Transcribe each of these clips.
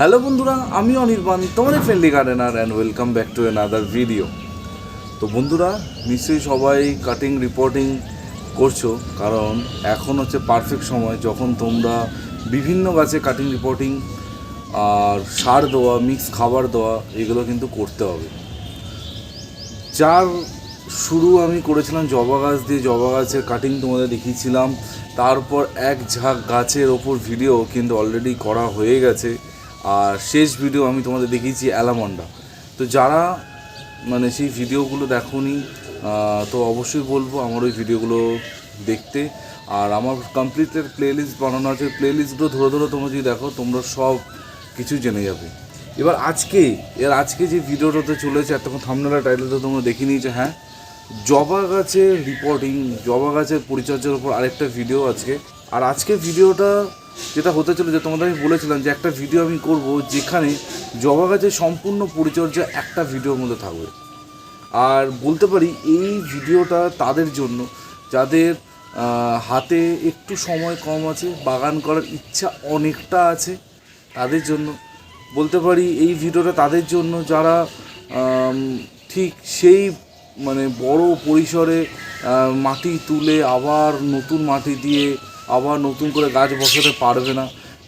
Hello বন্ধুরা, আমি অনির্বাণ, তোমাদের friendly gardener and welcome back to another video তো বন্ধুরা, নিশ্চয়ই সবাই কাটিং রিপোর্টিং করছ, কারণ এখন হচ্ছে পারফেক্ট সময়, যখন তোমরা বিভিন্ন গাছে কাটিং রিপোর্টিং আর সার দেওয়া মিক্স খাবার দেওয়া, এগুলো কিন্তু করতে হবে। যার শুরু আমি করেছিলাম জবা গাছ দিয়ে, জবা গাছের কাটিং তোমাদের দেখিয়েছিলাম। তারপর এক ঝাঁক গাছের ওপর ভিডিও কিন্তু অলরেডি করা হয়ে গেছে। আর শেষ ভিডিও আমি তোমাদের দেখিয়েছি অ্যালামন্ডা তো যারা মানে সেই ভিডিওগুলো দেখোনি তো অবশ্যই বলব আমার ওই ভিডিওগুলো দেখতে। আর আমার কমপ্লিটের প্লেলিস্ট বানানো আছে। প্লেলিস্টগুলো ধরে ধরে তোমরা যদি দেখো, তোমরা সব কিছু জেনে যাবে। এবার আজকে, এর আজকে যে ভিডিওটাতে চলেছে এতক্ষণ থামনেলা টাইটেলটা তোমরা দেখে নিয়েছো হ্যাঁ? জবা গাছের রিপোর্টিং জবা গাছের পরিচর্যার উপর আরেকটা ভিডিও আজকে। আর আজকে ভিডিওটা যেটা হতে চলেছে তোমাদের আমি বলেছিলাম যে একটা ভিডিও আমি করব যেখানে জবা গাছের সম্পূর্ণ পরিচর্যা একটা ভিডিওর মধ্যে থাকবে। আর বলতে পারি, এই ভিডিওটা তাদের জন্য, যাদের হাতে একটু সময় কম আছে, বাগান করার ইচ্ছা অনেকটা আছে, তাদের জন্য। বলতে পারি, এই ভিডিওটা তাদের জন্য যারা ঠিক সেই মানে বড় পরিসরে মাটি তুলে আবার নতুন মাটি দিয়ে আবার নতুন করে গাছ বসাতে পারবে না।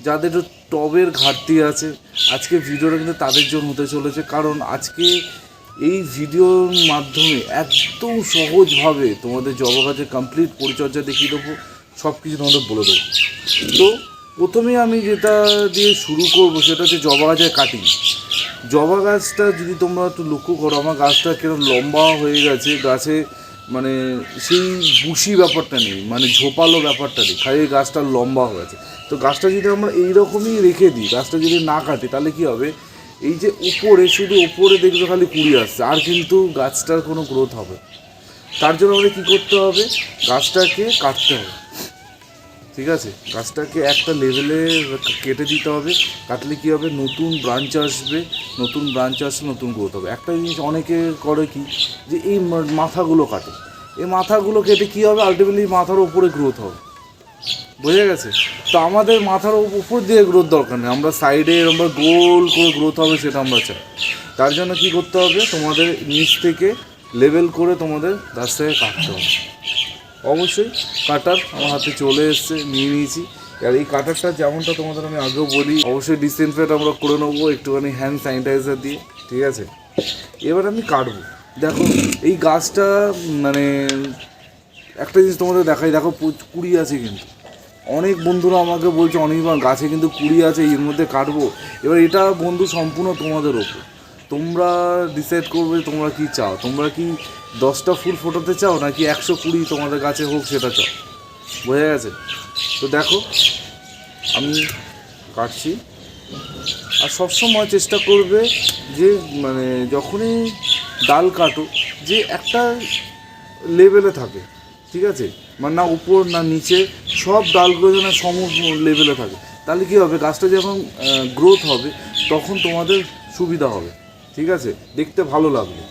যাদের টবের ঘাটতি আছে, আজকে ভিডিওটা কিন্তু তাদের জন্য হতে চলেছে। কারণ আজকে এই ভিডিওর মাধ্যমে একদম সহজভাবে তোমাদের জবা গাছের কমপ্লিট পরিচর্যা দেখিয়ে দেবো সব কিছু তোমাদের বলে দেবো। তো প্রথমে আমি যেটা দিয়ে শুরু করব সেটা হচ্ছে জবা গাছের কাটিং জবা গাছটা যদি তোমরা একটু লক্ষ্য করো, আমার গাছটা কীরকম লম্বা হয়ে গেছে, গাছে মানে সেই বুশি ব্যাপারটা নেই মানে ঝোপালো ব্যাপারটা নেই, খালি গাছটা লম্বা হয়ে গেছে তো গাছটা যদি আমরা এইরকমই রেখে দিই, গাছটা যদি না কাটি, তাহলে কি হবে? এই যে উপরে, শুধু উপরে দেখবে খালি কুড়ি আসছে, আর কিন্তু গাছটার কোনো গ্রোথ হবে তার জন্য আমাদের কী করতে হবে? গাছটাকে কাটতে হবে। ঠিক আছে? গাছটাকে একটা লেভেলে কেটে দিতে হবে। কাটলে কী হবে? নতুন ব্রাঞ্চ আসবে, নতুন ব্রাঞ্চ আসলে নতুন গ্রোথ হবে। একটা জিনিস অনেকে করে কি? যে এই মাথাগুলো কাটে। এই মাথাগুলো কেটে কী হবে? আলটিমেটলি মাথার ওপরে গ্রোথ হবে। বোঝা গেছে? তো আমাদের মাথার উপর দিয়ে গ্রোথ দরকার নেই। আমরা সাইডে আমরা গোল করে গ্রোথ হবে সেটা আমরা চাই। তার জন্য কি করতে হবে? তোমাদের নিচ থেকে লেভেল করে তোমাদের গাছটাকে কাটতে হবে। অবশ্যই কাটার আমার হাতে চলে এসছে, নিয়ে নিয়েছি। আর এই কাটারটা যেমনটা তোমাদের আমি আগেও বলি, অবশ্যই ডিসইনফেক্ট আমরা করে নেব, একটুখানি হ্যান্ড স্যানিটাইজার দিয়ে, ঠিক আছে? এবার আমি কাটবো। দেখো, এই গাছটা মানে একটা জিনিস তোমাদের দেখাই, দেখো কুড়ি আছে কিন্তু। অনেক বন্ধুরা আমাকে বলছে অনির্বাণ গাছে কিন্তু কুড়ি আছে, এর মধ্যে কাটবো। এবার এটা বন্ধু সম্পূর্ণ তোমাদের ওপর। তোমরা ডিসাইড করবে, তোমরা কি চাও? তোমরা কি দশটা ফুল ফোটাতে চাও নাকি একশো কুড়ি তোমাদের গাছে হোক সেটা চাও? বোঝা গেছে? তো দেখো, আমি কাটছি। আর সবসময় চেষ্টা করবে যে মানে যখনই ডাল কাটো, যে একটা লেভেলে থাকে, ঠিক আছে? মানে না উপর, না নিচে, সব ডালগুলো যেন সম লেভেলে থাকে। তাহলে কী হবে? গাছটা যখন গ্রোথ হবে, তখন তোমাদের সুবিধা হবে, ঠিক আছে? দেখতে ভালো লাগবে।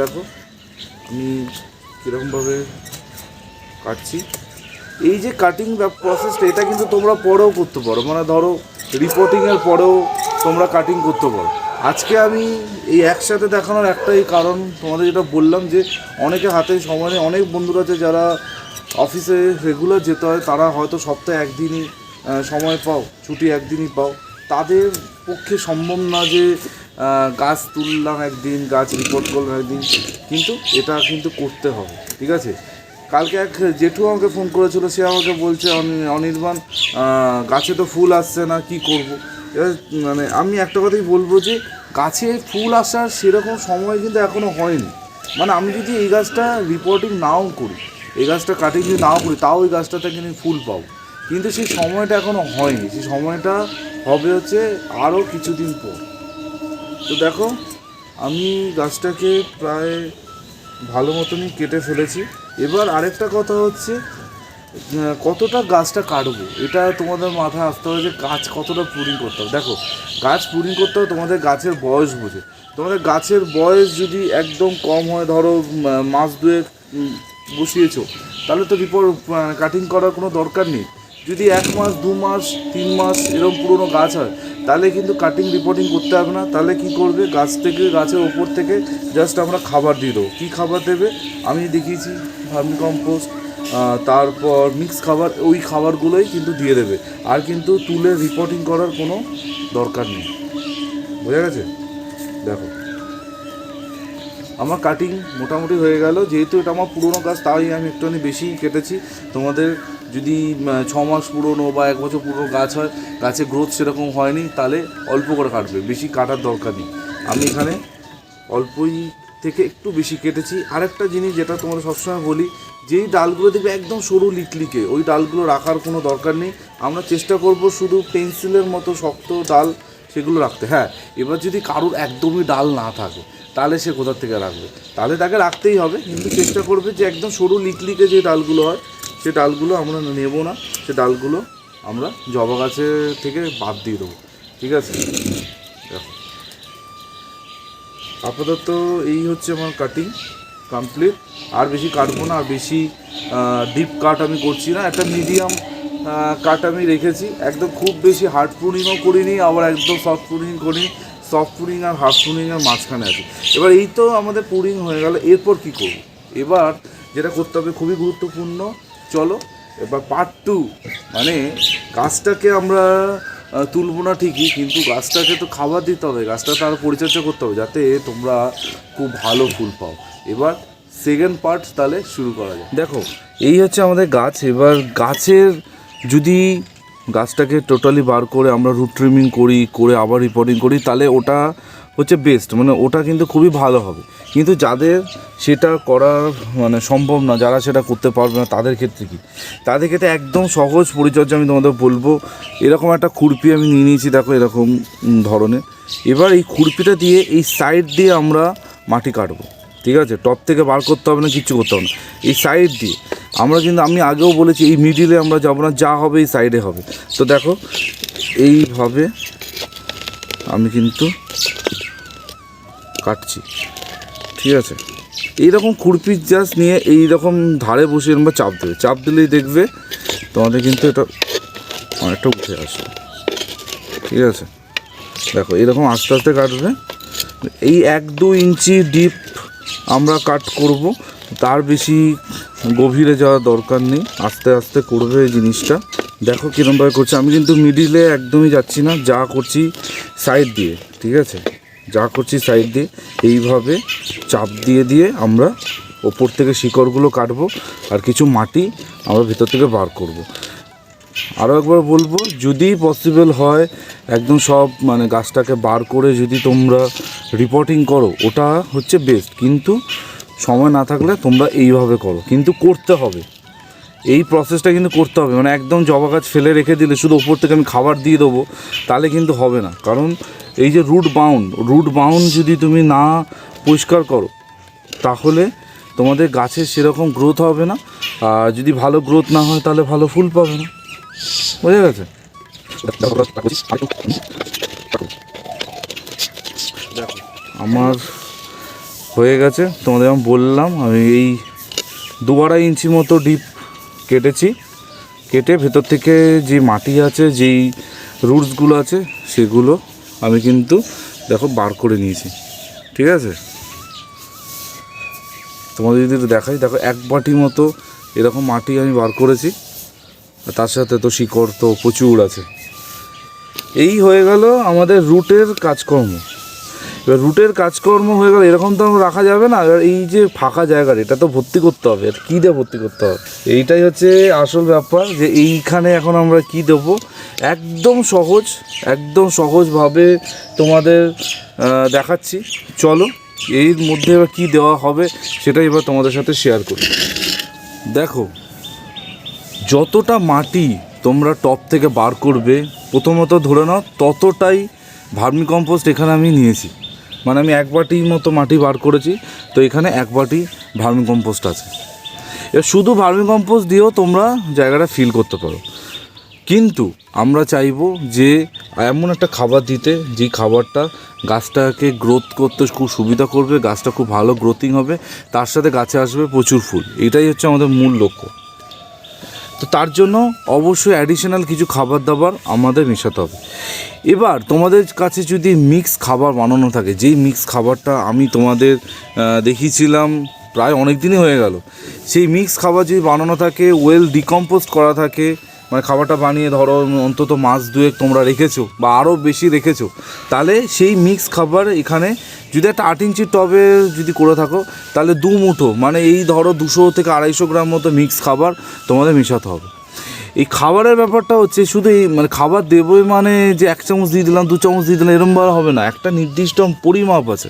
দেখো। আমি কীরকমভাবে কাটছি? এই যে কাটিং প্রসেসটা এটা কিন্তু তোমরা পরেও করতে পারো। মানে ধরো রিপোর্টিংয়ের পরেও তোমরা কাটিং করতে পারো। আজকে আমি এই একসাথে দেখানোর একটাই কারণ তোমাদের যেটা বললাম যে, অনেকে হাতে সময় অনেক বন্ধুরা আছে যারা অফিসে রেগুলার যেতে হয়, তারা হয়তো সপ্তাহে একদিনই সময় পাও, ছুটি একদিনই পাও। তাদের পক্ষে সম্ভব না যে গাছ তুললাম একদিন, গাছ রিপোর্ট করলাম একদিন। কিন্তু এটা কিন্তু করতে হবে, ঠিক আছে? কালকে এক জেঠু আমাকে ফোন করেছিল, সে আমাকে বলছে অনির্বাণ গাছে তো ফুল আসছে না, কি করব? মানে আমি একটা কথাই বলব যে, গাছে ফুল আসার সেরকম সময় কিন্তু এখনও হয়নি। মানে আমি যদি এই গাছটা রিপোর্টিং নাও করি, এই গাছটা কাটিং যদি নাও করি, তাও ওই গাছটা থেকে আমি ফুল পাবো। কিন্তু সেই সময়টা এখনও হয়নি। সেই সময়টা হবে হচ্ছে আরও কিছুদিন পর। তো দেখো, আমি গাছটাকে প্রায় ভালো মতনই কেটে ফেলেছি। এবার আরেকটা কথা হচ্ছে কতটা গাছটা কাটবো? এটা তোমাদের মাথায় আসতে হবে যে গাছ কতটা পুরিং করতে হবে। দেখো, গাছ পুরিং করতে হবে তোমাদের গাছের বয়স বুঝে। তোমাদের গাছের বয়স যদি একদম কম হয়, ধরো মাস দুয়েক বসিয়েছো, তাহলে তো রিপোর্ট কাটিং করার কোনো দরকার নেই। যদি এক মাস, দু মাস, তিন মাস এরকম পুরনো গাছ হয়, তাহলে কিন্তু কাটিং রিপোর্টিং করতে হবে না। তাহলে কি করবে? গাছ থেকে, গাছের ওপর থেকে জাস্ট আমরা খাবার দিয়ে দেবো। কী খাবার দেবে? আমি দেখিয়েছি ভার্মি কম্পোস্ট তারপর মিক্স খাবার, ওই খাবারগুলোই কিন্তু দিয়ে দেবে। আর কিন্তু তুলে রিপোর্টিং করার কোনো দরকার নেই। বোঝা গেছে? দেখো। আমার কাটিং মোটামুটি হয়ে গেল। যেহেতু এটা আমার পুরোনো গাছ, তাই আমি একটুখানি বেশি কেটেছি। তোমাদের যদি ছ মাস পুরনো বা এক বছর পুরনো গাছ হয়, গাছে গ্রোথ সেরকম হয়নি, তাহলে অল্প করে কাটবে, বেশি কাটার দরকার নেই। আমি এখানে অল্পই থেকে একটু বেশি কেটেছি। আরেকটা জিনিস যেটা তোমাদের সবসময় বলি, যেই ডালগুলো দেখবে একদম সরু লিকলিকে ওই ডালগুলো রাখার কোনো দরকার নেই। আমরা চেষ্টা করব শুধু পেন্সিলের মতো শক্ত ডাল সেগুলো রাখতে। হ্যাঁ এবার যদি কারোর একদমই ডাল না থাকে, তাহলে সে কোথার থেকে রাখবে? তাহলে তাকে রাখতেই হবে, কিন্তু চেষ্টা করবে যে একদম সরু লিকলিকে যে ডালগুলো হয় সে ডালগুলো আমরা নেব না, সে ডালগুলো আমরা জবা গাছের থেকে বাদ দিয়ে দেবো, ঠিক আছে? আপাতত এই হচ্ছে আমার কাটিং কমপ্লিট আর বেশি কাটবো না, আর বেশি ডিপ কাট আমি করছি না। একটা মিডিয়াম কাট আমি রেখেছি। একদম খুব বেশি হার্ড প্রুনিংও করিনি, আবার একদম সফট প্রুনিং করিনি। সফট প্রুনিং আর হার্ড প্রুনিংয়ের মাঝখানে আছে। এবার এই তো আমাদের পুরিং হয়ে গেল, এরপর কি করব? এবার যেটা করতে হবে, খুবই গুরুত্বপূর্ণ চলো, এবার পার্ট টু মানে গাছটাকে আমরা তুলবো না ঠিকই, কিন্তু গাছটাকে তো খাবার দিতে হবে, গাছটা তার পরিচর্যা করতে হবে, যাতে তোমরা খুব ভালো ফুল পাও। এবার সেকেন্ড পার্ট তাহলে শুরু করা যায় দেখো, এই হচ্ছে আমাদের গাছ। এবার গাছের যদি গাছটাকে টোটালি বার করে আমরা রুট ট্রিমিং করি, করে আবার রিপোর্টিং করি, তাহলে ওটা হচ্ছে বেস্ট মানে ওটা কিন্তু খুবই ভালো হবে। কিন্তু যাদের সেটা করার মানে সম্ভব না, যারা সেটা করতে পারবে না, তাদের ক্ষেত্রে কি? তাদের ক্ষেত্রে একদম সহজ পরিচর্যা আমি তোমাদের বলব। এরকম একটা খুরপি আমি নিয়ে নিয়েছি, দেখো এরকম ধরনের। এবার এই খুরপিটা দিয়ে এই সাইড দিয়ে আমরা মাটি কাটবো, ঠিক আছে? টপ থেকে বার করতে হবে না, কিচ্ছু করতে হবে না। এই সাইড দিয়ে আমরা কিন্তু, আমি আগেও বলেছি, এই মিডিলে আমরা যাব না, যা হবে এই সাইডে হবে। তো দেখো, এইভাবে আমি কিন্তু কাটছি। ঠিক আছে। এইরকম খুরপি জাস্ট নিয়ে এই রকম ধারে বসে এরকম চাপ দেবে চাপ দিলেই দেখবে তোমাদের কিন্তু এটা অনেকটা উঠে আসবে। ঠিক আছে? দেখো এরকম আস্তে আস্তে কাটবে। এই এক দু ইঞ্চি ডিপ আমরা কাট করব, তার বেশি গভীরে যাওয়ার দরকার নেই। আস্তে আস্তে করবে এই জিনিসটা। দেখো কীরমভাবে করছে। আমি কিন্তু মিডিলে একদমই যাচ্ছি না, যা করছি সাইড দিয়ে, ঠিক আছে? যা করছি সাইড দিয়ে, এইভাবে চাপ দিয়ে দিয়ে আমরা ওপর থেকে শিকড়গুলো কাটবো আর কিছু মাটি আমরা ভেতর থেকে বার করব। আরও একবার বলব, যদি পসিবল হয়, একদম সব মানে গাছটাকে বার করে যদি তোমরা রিপোর্টিং করো, ওটা হচ্ছে বেস্ট কিন্তু সময় না থাকলে তোমরা এইভাবে করো। কিন্তু করতে হবে। এই প্রসেসটা কিন্তু করতে হবে। মানে একদম জবা গাছ ফেলে রেখে দিলে, শুধু ওপর থেকে আমি খাবার দিয়ে দেবো, তাহলে কিন্তু হবে না। কারণ এই যে রুট বাউন্ড রুট বাউন্ড যদি তুমি না পরিষ্কার করো, তাহলে তোমাদের গাছের সেরকম গ্রোথ হবে না। আর যদি ভালো গ্রোথ না হয়, তাহলে ভালো ফুল পাবে না। বোঝা গেছে? আমার হয়ে গেছে, তোমাদের আমি বললাম, আমি এই দু আড়াই ইঞ্চি মতো ডিপ কেটেছি। কেটে ভেতর থেকে যে মাটি আছে, যেই রুটসগুলো আছে, সেগুলো আমি কিন্তু দেখো বার করে নিয়েছি। ঠিক আছে? তোমাদের যদি দেখাই, দেখো এক বাটি মতো এরকম মাটি আমি বার করেছি। আর তার সাথে তো শিকড় তো প্রচুর আছে। এই হয়ে গেল আমাদের রুটের কাজকর্ম। এবার রুটের কাজকর্ম হয়ে গেলে, এরকম তো রাখা যাবে না। এবার এই যে ফাঁকা জায়গার এটা তো ভর্তি করতে হবে। আর কী দিয়ে ভর্তি করতে হবে? এইটাই হচ্ছে আসল ব্যাপার যে এইখানে এখন আমরা কি দেব? একদম সহজ, একদম সহজভাবে তোমাদের দেখাচ্ছি। চলো, এর মধ্যে এবার কী দেওয়া হবে সেটাই এবার তোমাদের সাথে শেয়ার করি। দেখো, যতটা মাটি তোমরা টপ থেকে বার করবে, প্রথমত ধরে নাও, ততটাই ভার্মি কম্পোস্ট এখানে আমি নিয়েছি। মানে আমি এক বাটি মতো মাটি বার করেছি, তো এখানে এক বাটি ভার্মি কম্পোস্ট আছে। এবার শুধু ভার্মি কম্পোস্ট দিয়েও তোমরা জায়গাটা ফিল করতে পারো। কিন্তু আমরা চাইব যে এমন একটা খাবার দিতে, যে খাবারটা গাছটাকে গ্রোথ করতে খুব সুবিধা করবে, গাছটা খুব ভালো গ্রোথিং হবে, তার সাথে গাছে আসবে প্রচুর ফুল। এটাই হচ্ছে আমাদের মূল লক্ষ্য। তো তার জন্য অবশ্যই অ্যাডিশনাল কিছু খাবার দাবার আমাদের মেশাতে হবে। এবার তোমাদের কাছে যদি মিক্স খাবার বানানো থাকে, যেই মিক্স খাবারটা আমি তোমাদের দেখিয়েছিলাম প্রায় অনেক দিনই হয়ে গেল, সেই মিক্স খাবার যদি বানানো থাকে ওয়েল ডিকম্পোজ করা থাকে মানে খাবারটা বানিয়ে ধরো অন্তত মাস দুয়েক তোমরা রেখেছো বা আরও বেশি রেখেছো, তাহলে সেই মিক্স খাবার এখানে যদি একটা আট ইঞ্চি টবে যদি করে থাকো, তাহলে দু মুঠো মানে এই ধরো দুশো থেকে আড়াইশো গ্রাম মতো মিক্স খাবার তোমাদের মেশাতে হবে। এই খাবারের ব্যাপারটা হচ্ছে শুধু এই মানে খাবার দেবই মানে যে এক চামচ দিয়ে দিলাম, দু চামচ দিয়ে দিলাম এরমভাবে হবে না। একটা নির্দিষ্ট পরিমাপ আছে।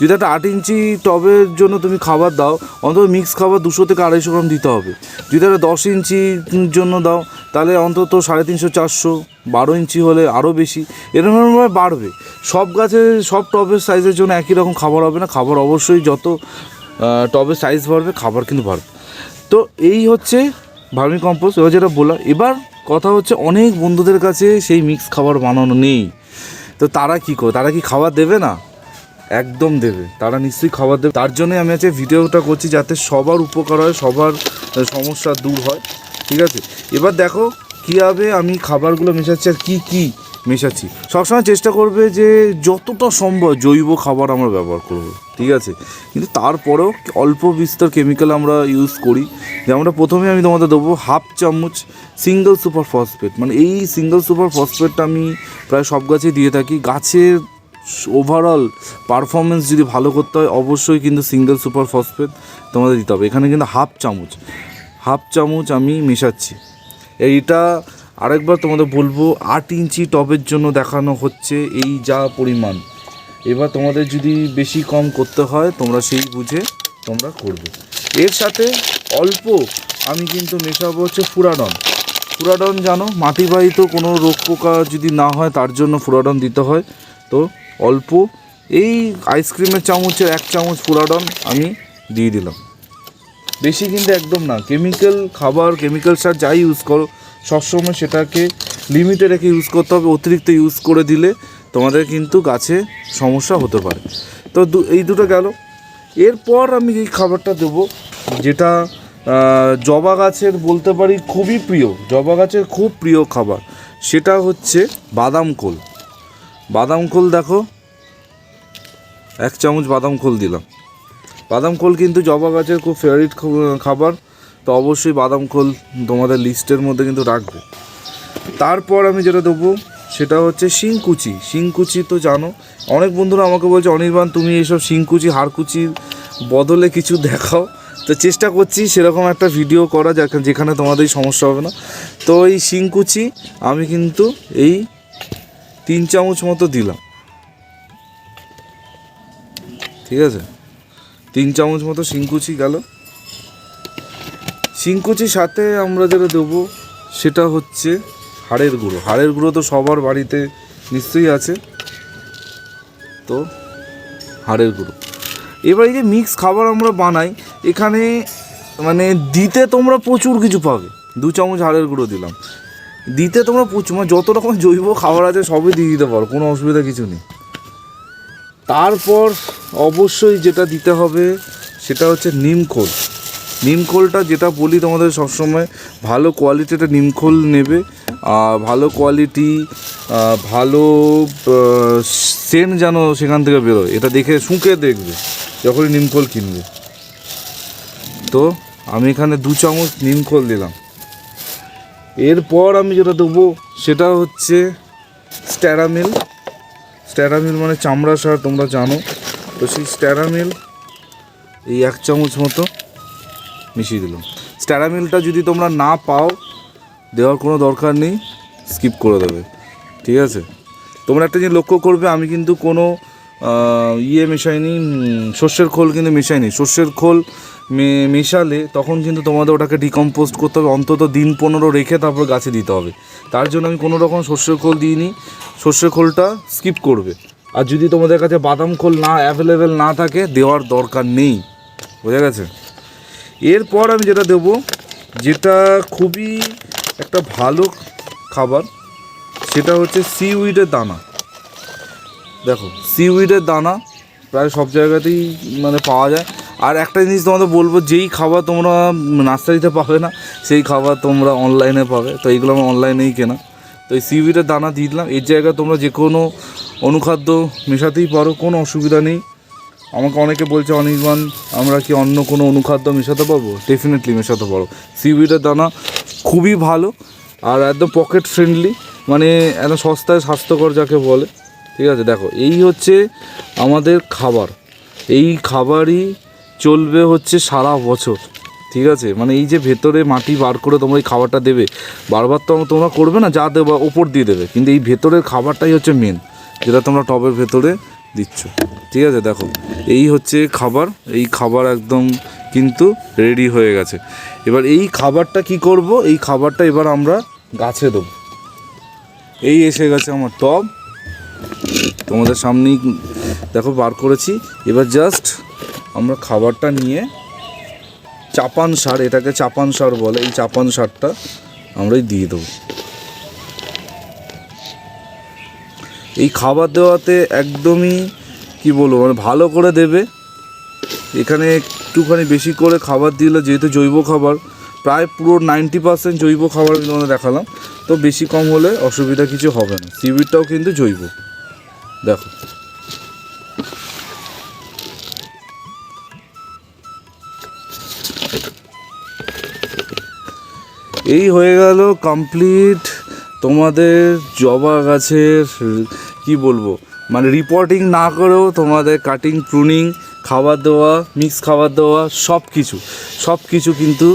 যদি একটা আট ইঞ্চি টবের জন্য তুমি খাবার দাও, অন্তত মিক্স খাবার দুশো থেকে আড়াইশো গ্রাম দিতে হবে। যদি একটা দশ ইঞ্চির জন্য দাও, তাহলে অন্তত সাড়ে তিনশো, চারশো, বারো ইঞ্চি হলে আরও বেশি। এরকমভাবে বাড়বে। সব গাছে সব টবের সাইজের জন্য একই রকম খাবার হবে না। খাবার অবশ্যই যত টবের সাইজ বাড়বে, খাবার কিন্তু বাড়বে। তো এই হচ্ছে ভার্মি কম্পোস্ট। এবার যেটা বললাম, এবার কথা হচ্ছে অনেক বন্ধুদের কাছে সেই মিক্স খাবার বানানো নেই। তো তারা কি করে? তারা কি খাবার দেবে না? একদম দেবে। তারা নিশ্চয়ই খাবার দেবে। তার জন্যই আমি আজকে ভিডিওটা করছি যাতে সবার উপকার হয়, সবার সমস্যা দূর হয়। ঠিক আছে? এবার দেখো কীভাবে আমি খাবারগুলো মেশাচ্ছি আর কী কী মেশাচ্ছি। সবসময় চেষ্টা করবে যে যতটা সম্ভব জৈব খাবার আমরা ব্যবহার করব। ঠিক আছে? কিন্তু তারপরেও অল্প বিস্তর কেমিক্যাল আমরা ইউজ করি। যেমনটা প্রথমে আমি তোমাদের দেবো হাফ চামচ সিঙ্গেল সুপার ফসফেট মানে এই সিঙ্গেল সুপার ফসফেটটা আমি প্রায় সব গাছে দিয়ে থাকি। গাছের ওভারঅল পারফরমেন্স যদি ভালো করতে হয়, অবশ্যই কিন্তু সিঙ্গেল সুপার ফসফেট তোমাদের দিতে হবে। এখানে কিন্তু হাফ চামচ হাফ চামচ আমি মেশাচ্ছি। এইটা আরেকবার তোমাদের বলব, আট ইঞ্চি টবের জন্য দেখানো হচ্ছে এই যা পরিমাণ। এবার তোমাদের যদি বেশি কম করতে হয়, তোমরা সেই বুঝে তোমরা করবে। এর সাথে অল্প আমি কিন্তু মেশাবো হচ্ছে ফুরাডন ফুরাডন জানো, মাটিবাহিত কোনো রোগ পোকা যদি না হয়, তার জন্য ফুরাডন দিতে হয়। তো অল্প। এই আইসক্রিমের চামচের এক চামচ ফুরাডন আমি দিয়ে দিলাম। বেশি কিন্তু একদম না। কেমিক্যাল খাবার কেমিক্যাল সার যাই ইউজ করো, সবসময় সেটাকে লিমিটে রেখে ইউজ করতে হবে। অতিরিক্ত ইউজ করে দিলে তোমাদের কিন্তু গাছে সমস্যা হতে পারে। তো এই দুটো গেল। এরপর আমি এই খাবারটা দেবো, যেটা জবা গাছের বলতে পারি খুবই প্রিয়। জবা গাছের খুব প্রিয় খাবার। সেটা হচ্ছে বাদাম খোল। বাদাম খোল দেখো। এক চামচ বাদাম খোল দিলাম। বাদাম খোল কিন্তু জবা গাছের খুব ফেভারিট খাবার, তো অবশ্যই বাদাম খোল তোমাদের লিস্টের মধ্যে কিন্তু রাখবে। তারপর আমি যেটা দেবো, সেটা হচ্ছে শিংকুচি। শিংকুচি তো জানো, অনেক বন্ধুরা আমাকে বলছে, অনির্বাণ, তুমি এসব শিংকুচি, হাড়কুচির বদলে কিছু দেখাও। তো চেষ্টা করছি সেরকম একটা ভিডিও করা যেখানে তোমাদের সমস্যা হবে না। তো এই শিংকুচি, আমি কিন্তু এই তিন চামচ মতো দিলাম। ঠিক আছে? তিন চামচ মতো শিংকুচি গেল। শিংকুচির সাথে আমরা যেটা দেবো, সেটা হচ্ছে হাড়ের গুঁড়ো। হাড়ের গুঁড়ো তো সবার বাড়িতে নিশ্চয়ই আছে। তো, হাড়ের গুঁড়ো। এবার এই যে মিক্স খাবার আমরা বানাই, এখানে মানে দিতে তোমরা প্রচুর কিছু পাবে। দু চামচ হাড়ের গুঁড়ো দিলাম। দিতে তোমরা প্রচুর মানে যত রকম জৈব খাবার আছে সবই দিয়ে দিতে পারো, কোনো অসুবিধা কিছু নেই। তারপর অবশ্যই যেটা দিতে হবে সেটা হচ্ছে নিমখোল নিমখোলটা যেটা বলি তোমাদের সবসময়, ভালো কোয়ালিটিটা নিমখোল নেবে ভালো কোয়ালিটি ভালো সেন্ট যেন সেখান থেকে বেরোয়। এটা দেখে শুঁকে দেখবে যখনই নিমখোল কিনবে। তো আমি এখানে দু চামচ নিমখোল দিলাম। এরপর আমি যেটা দেবো, সেটা হচ্ছে স্ট্যারামিল। স্ট্যারামিল মানে চামড়া সার, তোমরা জানো। তো সেই স্ট্যারামিল এই এক চামচ মতো মিশিয়ে দিলাম। স্ট্যারামিলটা যদি তোমরা না পাও, দেওয়ার কোনো দরকার নেই, স্কিপ করে দেবে। ঠিক আছে? তোমরা একটা জিনিস লক্ষ্য করবে, আমি কিন্তু কোনো ইয়ে মেশাইনি সর্ষের খোল কিন্তু মেশাইনি সর্ষের খোল মেশালে তখন কিন্তু তোমাদের ওটাকে ডিকম্পোস্ট করতে হবে, অন্তত দিন পনেরো রেখে তারপর গাছে দিতে হবে। তার জন্য আমি কোনো রকম সর্ষের খোল দিইনি, সর্ষের খোলটা স্কিপ করবে। আর যদি তোমাদের কাছে বাদাম খোল না অ্যাভেলেবেল না থাকে, দেওয়ার দরকার নেই। বোঝা গেছে? এরপর আমি যেটা দেবো, যেটা খুবই একটা ভালো খাবার, সেটা হচ্ছে সিউইডের দানা। দেখো সিউইডের দানা প্রায় সব জায়গাতেই মানে পাওয়া যায়। আর একটা জিনিস তোমাদের বলব, যেই খাবার তোমরা নার্সারিতে পাবে না, সেই খাবার তোমরা অনলাইনে পাবে। তো এইগুলো আমার অনলাইনেই কেনা। তো এই সিউইডের দানা দিয়ে দিলাম। এর জায়গায় তোমরা যে কোনো অনুখাদ্য মেশাতেই পারো, কোনো অসুবিধা নেই। আমাকে অনেকে বলছে, অনির্বাণ, আমরা কি অন্য কোনো অনুখাদ্য মেশাতে পারব? ডেফিনেটলি মেশাতে পারো। সিউইডের দানা খুবই ভালো, আর একদম পকেট ফ্রেন্ডলি মানে একদম সস্তায় স্বাস্থ্যকর যাকে বলে। ঠিক আছে? দেখো, এই হচ্ছে আমাদের খাবার। এই খাবারই চলবে হচ্ছে সারা বছর, ঠিক আছে? মানে এই যে ভেতরে মাটি বার করে তোমরা এই খাবারটা দেবে, বারবার তো তোমরা করবে না, যা দেবা ওপর দিয়ে দেবে। কিন্তু এই ভেতরের খাবারটাই হচ্ছে মেন যেটা তোমরা টবের ভেতরে দিচ্ছ। ঠিক আছে? দেখো, এই হচ্ছে খাবার, এই খাবার একদম কিন্তু রেডি হয়ে গেছে। এবার এই খাবারটা কি করব? এই খাবারটা এবার আমরা গাছে দেবো। এই এসে গেছে আমার টব। তোমাদের সামনেই দেখো বার করেছি। এবার জাস্ট আমরা খাবারটা নিয়ে চাপান সার, এটাকে চাপান সার বলে, এই চাপান সারটা আমরাই দিয়ে দেবো। এই খাবার দেওয়াতে একদমই কি বলব মানে ভালো করে দেবে। এখানে একটুখানি বেশি করে খাবার দিলে, যেহেতু জৈব খাবার, প্রায় পুরো নাইনটি পার্সেন্ট জৈব খাবার আমি তোমাদের দেখালাম। তো বেশি কম হলে অসুবিধা কিছু হবে না। সিভিডটাও কিন্তু জৈব। দেখো। এই হয়ে গেল কমপ্লিট তোমাদের জবা গাছের, কি বলব মানে রিপোর্টিং না করেও তোমাদের কাটিং প্রুনিং খাবার দেওয়া মিক্স খাবার দেওয়া সব কিছু সব কিছু কিন্তু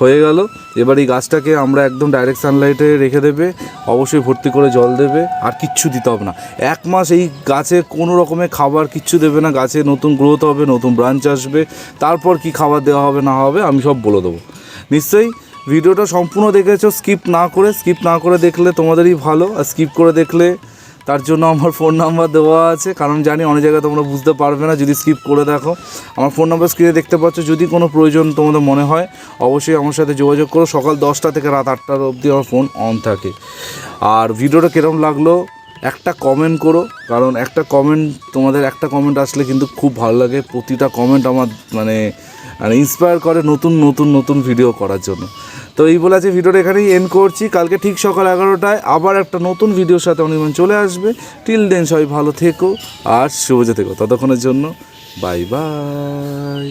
হয়ে গেল। এবার এই গাছটাকে আমরা একদম ডাইরেক্ট সানলাইটে রেখে দেবে, অবশ্যই ভর্তি করে জল দেবে, আর কিচ্ছু দিতে হবে না। এক মাস এই গাছে কোনো রকমের খাবার কিচ্ছু দেবে না, গাছে নতুন গ্রোথ হবে, নতুন ব্রাঞ্চ আসবে, তারপর কি খাবার দেওয়া হবে, না হবে, আমি সব বলে দেবো। নিশ্চয়ই ভিডিওটা সম্পূর্ণ দেখেছ স্কিপ না করে স্কিপ না করে দেখলে তোমাদেরই ভালো, আর স্কিপ করে দেখলে তার জন্য আমার ফোন নাম্বার দেওয়া আছে, কারণ জানি অনেক জায়গায় তোমরা বুঝতে পারবে না, যদি স্কিপ করে দেখো। আমার ফোন নাম্বার স্ক্রিনে দেখতে পাচ্ছ, যদি কোনো প্রয়োজন তোমাদের মনে হয়, অবশ্যই আমার সাথে যোগাযোগ করো। সকাল দশটা থেকে রাত আটটার অবধি আমার ফোন অন থাকে। আর ভিডিওটা কীরকম লাগল, একটা কমেন্ট করো, কারণ একটা কমেন্ট তোমাদের একটা কমেন্ট আসলে কিন্তু খুব ভালো লাগে। প্রতিটা কমেন্ট আমার মানে মানে ইন্সপায়ার করে নতুন নতুন নতুন ভিডিও করার জন্য। তো এই বলে আছে ভিডিওটা এখানেই এন্ড করছি। কালকে ঠিক সকাল এগারোটায় আবার একটা নতুন ভিডিওর সাথে অনির্বাণ চলে আসবে। টিল দেন সবাই ভালো থেকো আর শুভজে থেকো। ততক্ষণের জন্য বাই বাই